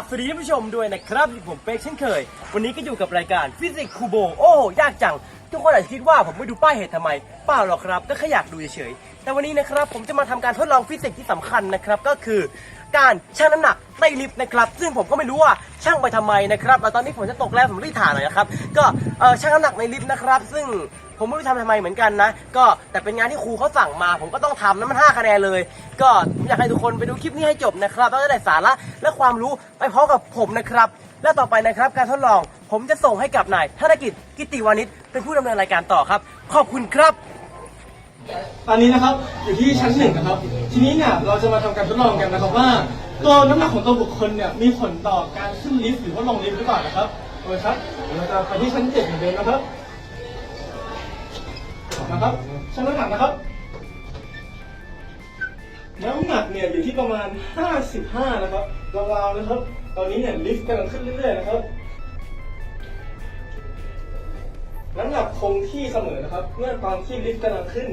บสวัสดีท่านผู้ชมด้วยนะครับผมเป๊กเช่นเคย วันนี้ก็อยู่กับรายการฟิสิกส์คูโบโอ้ยากจัง ทุกคนอาจจะคิดว่าผมไม่ดูป้ายเหตุทำไมเปล่าหรอกครับก็แค่อยากดูเฉย แต่วันนี้นะครับผมจะมาทำการทดลองฟิสิกส์ที่สำคัญนะครับก็คือการชั่งน้ำหนักใต้ลิฟต์นะครับซึ่งผมก็ไม่รู้ว่าชั่งไปทำไมนะครับแล้วตอนนี้ผมจะตกแล้วผมรีบถ่ายหน่อยนะครับก็เออชั่งน้ำหนักในลิฟต์นะครับ ซึ่งผมไม่รู้ทำทำไมเหมือนกันนะ ก็แต่เป็นงานที่ครูเขาสั่งมา ผมก็ต้องทำนะมัน5คะแนนเลย ก็อยากให้ทุกคนไปดูคลิปนี้ให้จบนะครับแล้วจะได้สาระและความรู้ไปพร้อมกับผมนะครับ และต่อไปนะครับการทดลองผมจะส่งให้กับนายธนกิจกิติวานิชเป็นผู้ดำเนินรายการต่อครับ ขอบคุณครับ ตอนนี้นะครับอยู่ที่ชั้นหนึ่งนะครับ ทีนี้เนี่ยเราจะมาทำการทดลองกันนะครับว่าตัวน้ำหนักของตัวบุคคลเนี่ยมีผลต่อการขึ้นลิฟต์หรือว่าลงลิฟต์หรือเปล่านะครับโอเคครับเดี๋ยวเราจะไปที่ชั้นเจ็ดเหมือนเดิมนะครับนะครับชั่งน้ำหนักนะครับน้ำหนักเนี่ยอยู่ที่ประมาณ 55 นะครับราวๆนะครับ ตอนนี้เนี่ยลิฟต์กำลังขึ้นเรื่อยๆนะครับ น้ำหนักคงที่เสมอนะครับ เมื่อตอนที่ลิฟต์กำลังขึ้น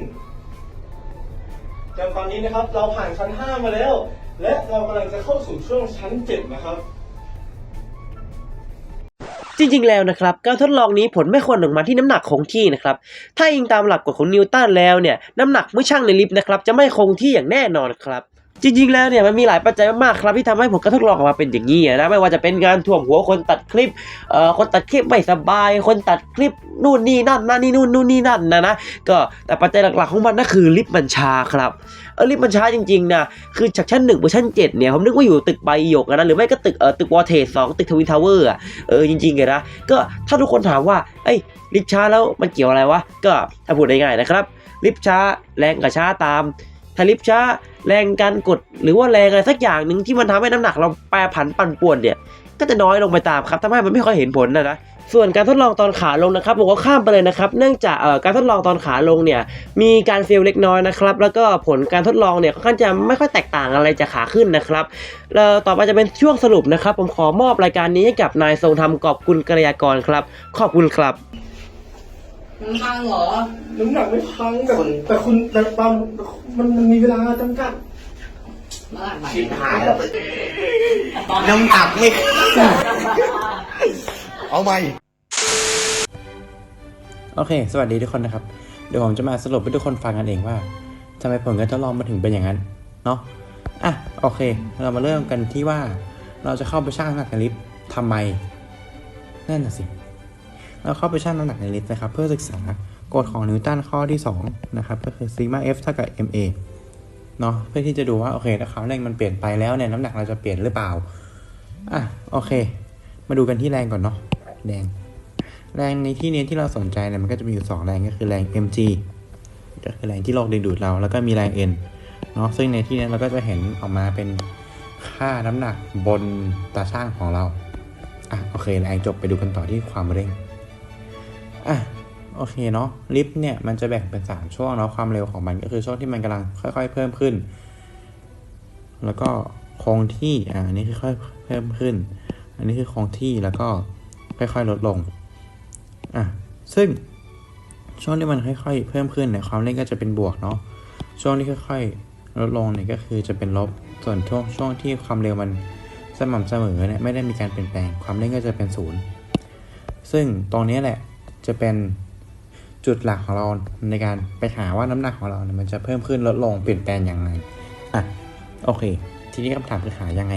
จนตอนนี้นะครับเราผ่านชั้น 5 มาแล้ว และเรากำลังจะเข้าสู่ช่วงชั้น 7 นะครับจริงๆ แล้วนะครับการทดลองนี้ผลไม่ควรออกมาที่น้ำหนักคงที่นะครับถ้าอิงตามหลักกฎของนิวตันแล้วเนี่ยน้ำหนักเมื่อช่างในลิฟต์นะครับจะไม่คงที่อย่างแน่นอนครับ จริงๆ แล้วเนี่ยมันมีหลายปัจจัยมากๆครับที่ทำให้ผลการทดลองออกมาเป็นอย่างนี้นะไม่ว่าจะเป็นการท่วมหัวคนตัดคลิปเอ่อคนตัดคลิปไม่สบาย คนตัดคลิปนู่นนี่นั่นนั่นนี่นู่นนู่นนี่นั่นนะนะก็แต่ปัจจัยหลักๆของมันนั่นคือลิฟต์มันช้าครับเออลิฟต์มันช้าจริงๆนะคือจากชั้นหนึ่งไปชั้นเจ็ดเนี่ยผมนึกว่าอยู่ตึกใบหยกนะหรือไม่ก็ตึกเอ่อตึกวอเทสสองตึกทวินทาวเวอร์อะเออจริงๆเลยนะก็ถ้าทุกคนถามว่าเอ้ยลิฟต์ช้าแล้วมันเกี่ยวอะไรวะก็ถ้าพูดง่ายๆนะครับลิฟต์ช้าแรงกับช้าตาม ถ้าลิฟต์ช้าแรงการกดหรือว่าแรงอะไรสักอย่างหนึ่งที่มันทำให้น้ำหนักเราแปรผันปั่นป่วนเนี่ยก็จะน้อยลงไปตามครับทำให้มันไม่ค่อยเห็นผลนะนะส่วนการทดลองตอนขาลงนะครับผมก็ข้ามไปเลยนะครับ เนื่องจากเอ่อการทดลองตอนขาลงเนี่ยมีการเฟลเล็กน้อยนะครับ แล้วก็ผลการทดลองเนี่ยค่อนข้างจะไม่ค่อยแตกต่างอะไรจากขาขึ้นนะครับแล้วต่อไปจะเป็นช่วงสรุปนะครับ ผมขอมอบรายการนี้ให้กับนายทรงธรรมกอบกุลกัลยากรครับ ขอบคุณครับ มันพังเหรอ น้ำหนักไม่พังแต่แต่คุณแต่ตอนมันมันมีเวลาจำกัดมาหลังใหม่ชิบหายแล้วน้ำหนักไม่เอาใหม่โอเค สวัสดีทุกคนนะครับ เดี๋ยวผมจะมาสรุปให้ทุกคนฟังกันเองว่าทำไมผลการทดลองมาถึงเป็นอย่างนั้น เนาะอะ โอเค เรามาเริ่มกันที่ว่า เราจะเข้าไปชั่งน้ำหนักในลิฟต์ทำไม นั่นน่ะสิ เราเข้าไปชั่งน้ำหนักในลิต์นะครับ เพื่อศึกษากฎของนิวตันข้อที่2นะครับก็คือซิกมา F เท่ากับ ma เนาะเพื่อที่จะดูว่าโอเคถ้าความแรงมันเปลี่ยนไปแล้วเนี่ยน้ำหนักเราจะเปลี่ยนหรือเปล่าอะโอเค มาดูกันที่แรงก่อนเนาะแรงแรงในที่นี้ที่เราสนใจเนี่ยมันก็จะมีอยู่ 2 แรงก็คือแรง mg ก็คือแรงที่โลกดึงดูดเราแล้วก็มีแรง n เนาะซึ่งในที่นี้เราก็จะเห็นออกมาเป็นค่าน้ำหนักบนตาช่างของเราอะโอเคแรงจบไปดูกันต่อที่ความเร่ง อะโอเคเนาะลิฟต์เนี่ยมันจะแบ่งเป็น 3 ช่วงเนาะความเร็วของมันก็คือช่วงที่มันกำลังค่อย ๆ เพิ่มขึ้น แล้วก็คงที่อ่าอันนี้ค่อยๆเพิ่มขึ้น อันนี้คือคงที่แล้วก็ค่อยๆลดลงอะซึ่งช่วงที่มันค่อยๆ เพิ่มขึ้นเนี่ยความเร่งก็จะเป็นบวกเนาะช่วงที่ค่อยๆลดลงเนี่ยก็คือจะเป็นลบส่วนช่วงช่วงที่ความเร็วมันสม่ำเสมอเนี่ยไม่ได้มีการเปลี่ยนแปลงความเร่งก็จะเป็นศูนย์ซึ่งตรงนี้แหละ จะเป็นจุดหลักของเราในการไปหาว่าน้ำหนักของเราเนี่ยมันจะเพิ่มขึ้นลดลงเปลี่ยนแปลงย่างไรอะโอเค ทีนี้คำถามคือหายังไง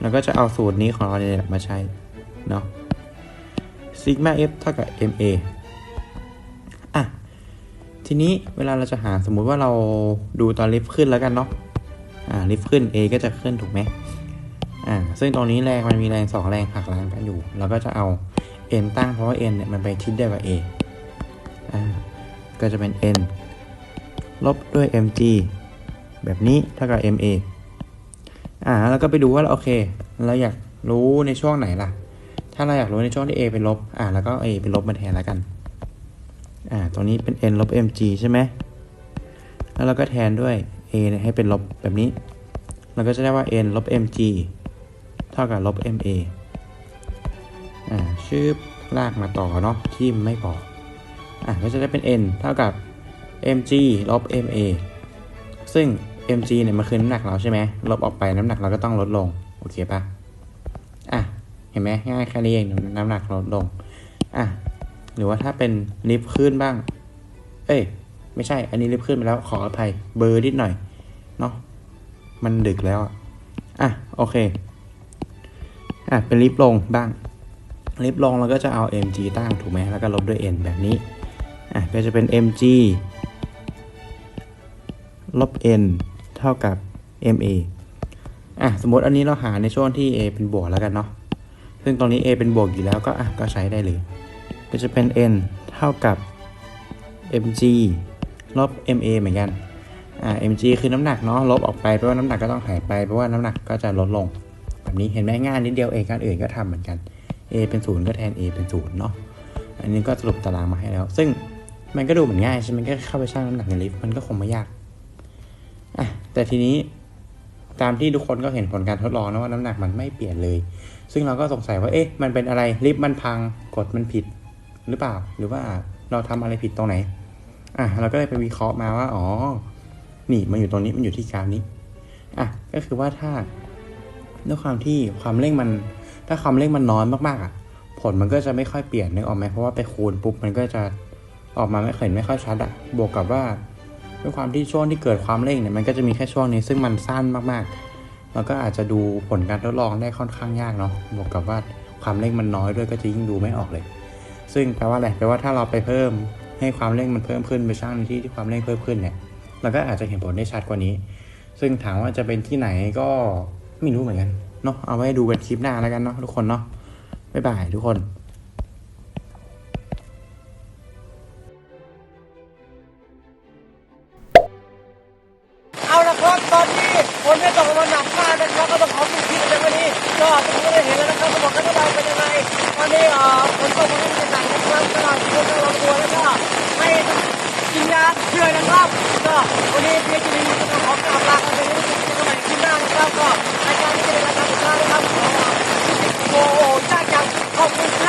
เราก็จะเอาสูตรนี้ของเราเนี่ยมาใช้เนาะซิกมา f เท่ากับ ma อะทีนี้เวลาเราจะหาสมมุติว่าเราดูตอนลิฟต์ขึ้นแล้วกันเนาะอ่าลิฟต์ขึ้น a ก็จะขึ้นถูกไหม อ่าซึ่งตรงนี้แรงมันมีแรงสองแรงหักล้างกันอยู่ เราก็จะเอา n ตั้งเพราะว่า n เนี่ยมันไปทิศเดียวกับ a อ่าก็จะเป็น n ลบด้วย mg แบบนี้เท่ากับ ma อ่าแล้วก็ไปดูว่าโอเค เราอยากรู้ในช่วงไหนล่ะ ถ้าเราอยากรู้ในช่วงที่ a เป็นลบ อ่าแล้วก็ a เป็นลบมาแทนแล้วกัน อ่าตรงนี้เป็น n ลบ mg ใช่ไหม แล้วเราก็แทนด้วย a เนี่ยให้เป็นลบแบบนี้ เราก็จะได้ว่า n ลบ mg เท่ากับลบ ma อ่าชื่อลากมาต่อเนาะที่ไม่บอกอ่าก็จะได้เป็น n เท่ากับ mg ลบ ma ซึ่ง mg เนี่ยมันคือน้ำหนักเราใช่ไหมลบออกไปน้ำหนักเราก็ต้องลดลง โอเคปะเห็นไหมง่ายแค่นี้เองน้ำหนักลดลง อะ หรือว่าถ้าเป็นลิฟต์ขึ้นบ้าง เอ้ย ไม่ใช่ อันนี้ลิฟต์ขึ้นไปแล้วขออภัยเบอร์นิดหน่อย เนาะมันดึกแล้วอะอะ โอเค อะเป็นลิฟลงบ้าง ลิฟลงเราก็จะเอา mg ตั้งถูกไหมแล้วก็ลบด้วย n แบบนี้อะก็จะเป็น mg ลบ n เท่ากับ ma อะสมมติอันนี้เราหาในช่วงที่ a เป็นบวกแล้วกันเนาะซึ่งตรงนี้ a เป็นบวกอยู่แล้วก็อะก็ใช้ได้เลย ก็จะเป็น n เท่ากับ mg ลบ ma เหมือนกันอ่า mg คือน้ำหนักเนาะลบออกไปแปลว่าน้ำหนักก็ต้องหายไปแปลว่าน้ำหนักก็จะลดลง แบบนี้เห็นไหมง่ายนิดเดียวเองการอื่นก็ทำเหมือนกัน a เป็นศูนย์ก็แทน a เป็นศูนย์เนาะอันนี้ก็สรุปตารางมาให้แล้ว ซึ่งมันก็ดูเหมือนง่ายใช่ไหมก็เข้าไปชั่งน้ำหนักในลิฟต์มันก็คงไม่ยากอะแต่ทีนี้ตามที่ทุกคนก็เห็นผลการทดลองนะว่าน้ำหนักมันไม่เปลี่ยนเลย ซึ่งเราก็สงสัยว่าเอ๊ะมันเป็นอะไรลิฟต์มันพังกดมันผิดหรือเปล่า หรือว่าเราทำอะไรผิดตรงไหนอะเราก็เลยไปวิเคราะห์มาว่าอ๋อนี่มันอยู่ตรงนี้มันอยู่ที่กราฟนี้อะก็คือว่าถ้า ด้วยความที่ความเร่งมัน ถ้าความเร่งมันน้อยมากๆอะ ผลมันก็จะไม่ค่อยเปลี่ยนนึกออกไหมเพราะว่าไปคูณปุ๊บมันก็จะออกมาไม่เห็นไม่ค่อยชัดอะ บวกกับว่าด้วยความที่ช่วงที่เกิดความเร่งเนี่ยมันก็จะมีแค่ช่วงนี้ซึ่งมันสั้นมากๆ มันก็อาจจะดูผลการทดลองได้ค่อนข้างยากเนาะ บวกกับว่าความเร่งมันน้อยด้วยก็จะยิ่งดูไม่ออกเลย ซึ่งแปลว่าอะไร แปลว่าถ้าเราไปเพิ่มให้ความเร่งมันเพิ่มขึ้นไปช่างในที่ที่ความเร่งเพิ่มขึ้นเนี่ย เราก็อาจจะเห็นผลได้ชัดกว่านี้ ซึ่งถามว่าจะเป็นที่ไหนก็ ไม่รู้เหมือนกันเนาะเอาไว้ดูกันคลิปหน้าแล้วกันเนาะทุกคนเนาะบ๊ายบายทุกคนเอาละครับตอนนี้ฝนได้ตกลงมาหนักมากนะครับก็ต้องขอปิดคลิปในวันนี้ก็ทุกคนได้เห็นแล้วนะครับบอกกันว่าเป็นยังไงตอนนี้เอ่อฝนตกมาที่หนักนะครับก็ต้องทุกคนต้องระวังแล้วก็ให้กินยาเชื่อนะครับก็วันนี้เพียงจะมีก็ต้องขอกราบลากันไป 大哥大哥你给大家看一看我我我大家里偷东西啦